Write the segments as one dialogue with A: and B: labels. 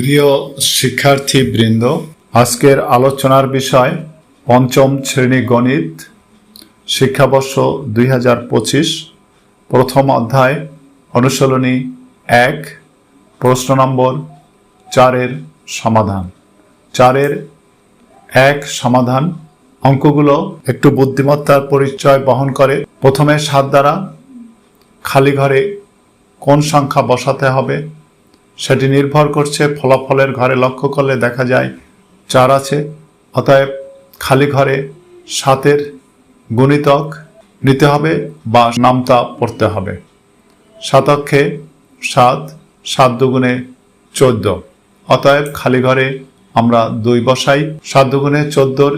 A: প্রিয় শিক্ষার্থীবৃন্দ, আজকের আলোচনার বিষয় পঞ্চম শ্রেণি গণিত, শিক্ষাবর্ষ দুই হাজার পঁচিশ, প্রথম অধ্যায়, অনুশীলনী এক, প্রশ্ন নম্বর চারের সমাধান। চারের এক সমাধান। অঙ্কগুলো একটু বুদ্ধিমত্তার পরিচয় বহন করে। প্রথমে সাত দ্বারা খালি ঘরে কোন সংখ্যা বসাতে হবে? সেটি নির্ভর করছে ফলাফলের ঘরে লক্ষ্য করলে দেখা যায় চার আছে। অতএব খালি ঘরে সাতের গুণিতক নিতে হবে বা নামতা পড়তে হবে। সাতক্ষে সাত সাত দুগুণে চোদ্দ। অতএব খালি ঘরে আমরা দুই বসাই। সাত দুগুণে চোদ্দোর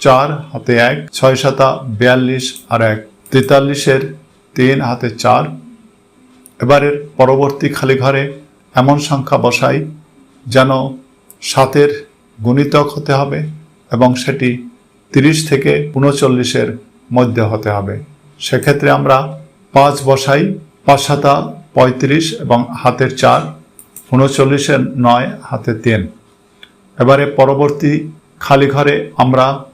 A: চার হাতে এক, ছয় সাতা বিয়াল্লিশ আর এক। তেতাল্লিশের তিন হাতে চার। এবারের পরবর্তী খালি ঘরে এমন সংখ্যা বসাই যেন সাতের গুণিতক হতে হবে এবং সেটি তিরিশ থেকে উনচল্লিশের মধ্যে হতে হবে। সেক্ষেত্রে আমরা পাঁচ বসাই, পাঁচ সাতা পঁয়ত্রিশ এবং হাতের চার, উনচল্লিশের নয় হাতে তিন। এবারে পরবর্তী খালি ঘরে আমরা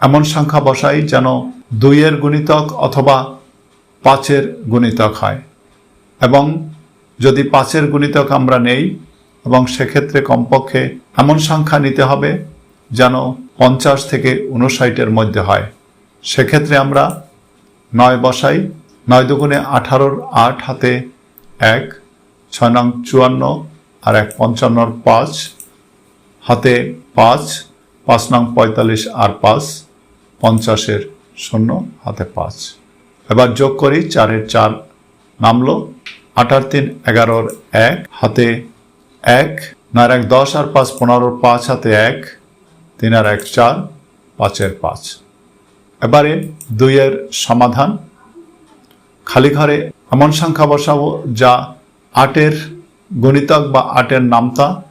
A: এমন সংখ্যা বসাই যেন দুইয়ের গুণিতক অথবা পাঁচের গুণিতক হয়। এবং যদি পাঁচের গুণিতক আমরা নেই, এবং সেক্ষেত্রে কমপক্ষে এমন সংখ্যা নিতে হবে যেন পঞ্চাশ থেকে উনষাটের মধ্যে হয়। সেক্ষেত্রে আমরা নয় বসাই, নয় দুগুণে আঠারোর আট হাতে এক, ছয় নং চুয়ান্ন, আর এক পঞ্চান্নর পাঁচ হাতে পাঁচ পাঁচ নং পঁয়তাল্লিশ আর পাঁচ, পঞ্চাশের শূন্য হাতে পাঁচ। এবার যোগ করি, চারের চার নামলো আটার তিন, এগারোর এক, হাতে এক, নয় এক দশ আর পাঁচ পনেরোর পাঁচ, হাতে এক, তিন আর এক চার, পাঁচের পাঁচ। এবারে দুইয়ের সমাধান। খালি ঘরে এমন সংখ্যা বসাবো যা আটের গণিতক বা আটের নামতা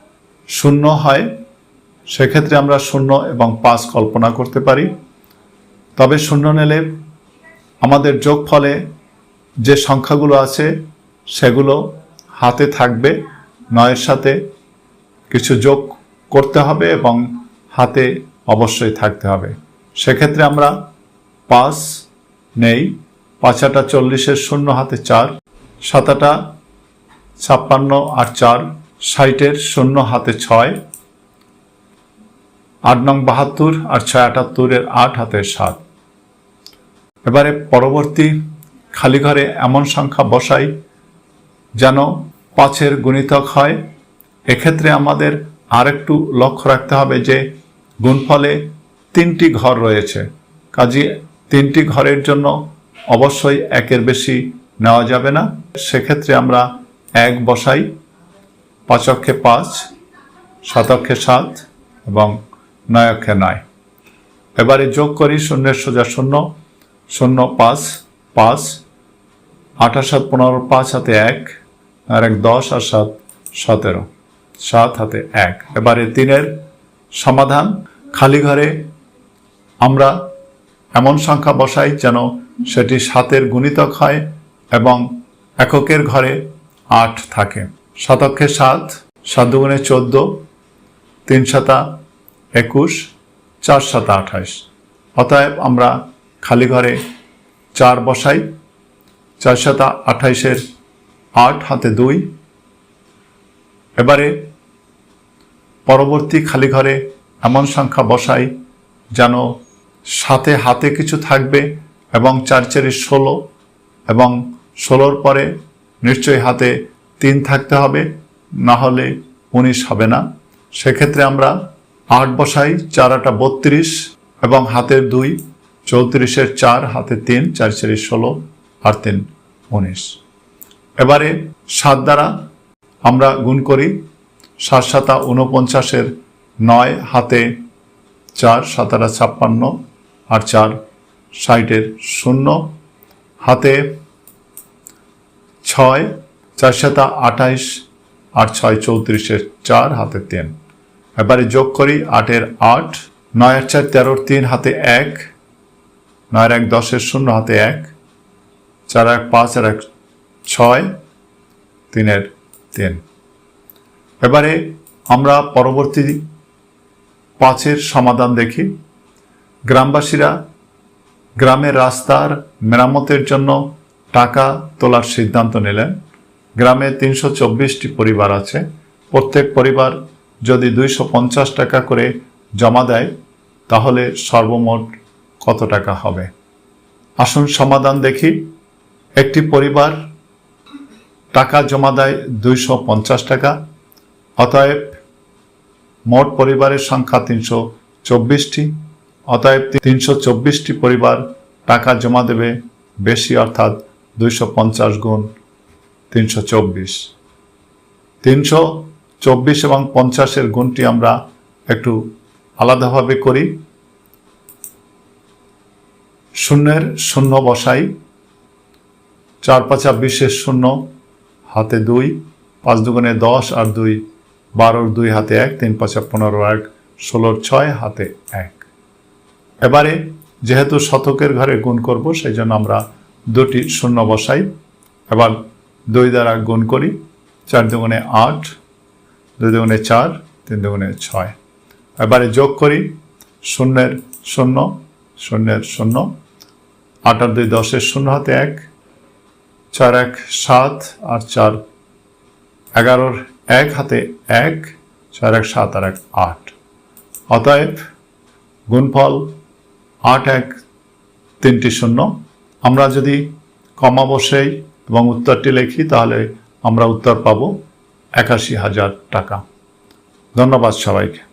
A: শূন্য হয়। সেক্ষেত্রে আমরা শূন্য এবং পাঁচ কল্পনা করতে পারি। তবে শূন্য নিলে আমাদের যোগফলে যে সংখ্যাগুলো আছে সেগুলো হাতে থাকবে, নয়ের সাথে কিছু যোগ করতে হবে এবং হাতে অবশ্যই থাকতে হবে। সেক্ষেত্রে আমরা পাঁচ, নেই পাঁচাটা চল্লিশের শূন্য হাতে চার সাতাটা ছাপ্পান্ন আর চার, ষাটের শূন্য হাতে ছয়, আট নং বাহাত্তর আর ছয় আটাত্তরের আট হাতে সাত। এবারে পরবর্তী খালি ঘরে এমন সংখ্যা বসাই যেন পাঁচের গুণিতক হয়। এক্ষেত্রে আমাদের আরেকটু লক্ষ্য রাখতে হবে যে গুণফলে তিনটি ঘর রয়েছে। কাজে তিনটি ঘরের জন্য অবশ্যই একের বেশি নেওয়া যাবে না। সেক্ষেত্রে আমরা এক বসাই পাঁচক্ষে পাঁচ শতক্ষে সাত এবং নয়ক্ষে নয়। এবারে যোগ করি শূন্যের সোজা শূন্য শূন্য পাঁচ পাঁচ, আঠাশ সাত পনেরো, পাঁচ হাতে এক আর এক দশ আর সাত, সতেরো। সাত হাতে এক। এবারে তিনের সমাধান। খালি ঘরে আমরা এমন সংখ্যা বসাই যেন সেটি সাতের গুণিতক হয় এবং এককের ঘরে আট থাকে। শতক্ষে সাত সাত দুগুণে চোদ্দ, তিন সাতা একুশ, চার সাতা আঠাশ। অতএব আমরা খালি ঘরে চার বসাই। চার সাতা আঠাইশের আট হাতে দুই। এবারে পরবর্তী খালি ঘরে এমন সংখ্যা বসাই যেন সাথে হাতে কিছু থাকবে এবং চার চারি ষোলো এবং ষোলোর পরে নিশ্চয়ই হাতে তিন থাকতে হবে, না হলে উনিশ হবে না। সেক্ষেত্রে আমরা আট বসাই, চার আটা বত্রিশ এবং হাতের দুই, চৌত্রিশের চার, হাতে তিন, চার চারি ষোলো, আর তিন, উনিশ। এবারে সাত দ্বারা আমরা গুণ করি। সাত সাতা উনপঞ্চাশের নয় হাতে চার সাতারা ছাপ্পান্ন আর চার ষাটের শূন্য। হাতে ছয়, চার সাতা আঠাইশ আর ছয় চৌত্রিশের চার হাতে তিন। এবারে যোগ করি আটের আট, নয় আর চার তেরোর তিন হাতে এক নয়ের এক দশের শূন্য হাতে এক, চার এক পাঁচ আর এক ছয়, তিনের তিন। এবারে আমরা পরবর্তী পাঁচের সমাধান দেখি। গ্রামবাসীরা গ্রামের রাস্তার মেরামতের জন্য টাকা তোলার সিদ্ধান্ত নিলেন। গ্রামে তিনশো চব্বিশটি পরিবার আছে। প্রত্যেক পরিবার যদি দুইশো পঞ্চাশ টাকা করে জমা দেয়, তাহলে সর্বমোট কত টাকা হবে? আসুন সমাধান দেখি। একটি পরিবার টাকা জমা দেয় দুইশো পঞ্চাশ টাকা। অতএব মোট পরিবারের সংখ্যা তিনশো চব্বিশটি। অতএব তিনশো চব্বিশটি পরিবার টাকা জমা দেবে বেশি, অর্থাৎ দুইশো পঞ্চাশ গুণ তিনশো চব্বিশ। তিনশো চব্বিশ এবং পঞ্চাশের গুণটি আমরা একটু আলাদাভাবে করি। শূন্যের শূন্য বসাই চার পাঁচা বিশের শূন্য। হাতে দুই, পাঁচ দুগুণে দশ আর দুই, বারোর দুই হাতে এক, তিন পাঁচা পনেরো এক, ষোলোর ছয় হাতে এক। এবারে যেহেতু শতকের ঘরে গুণ করব সেই জন্য আমরা দুটি শূন্য বসাই। এবার দুই দ্বারা গুণ করি, চার দুগুণে আট, দুই দুগুণে চার, তিন দুগুণে ছয়। এবারে যোগ করি, শূন্যের শূন্য শূন্যের শূন্য, আট আর দুই দশের শূন্য হাতে এক চার এক সাত আর চার এগারোর এক হাতে এক, চার এক সাত আর এক আট। অতএব গুণফল আট এক তিনটি শূন্য। আমরা যদি কমা বসেই এবং উত্তরটি লিখি, তাহলে আমরা উত্তর পাব একাশি হাজার টাকা। ধন্যবাদ সবাইকে।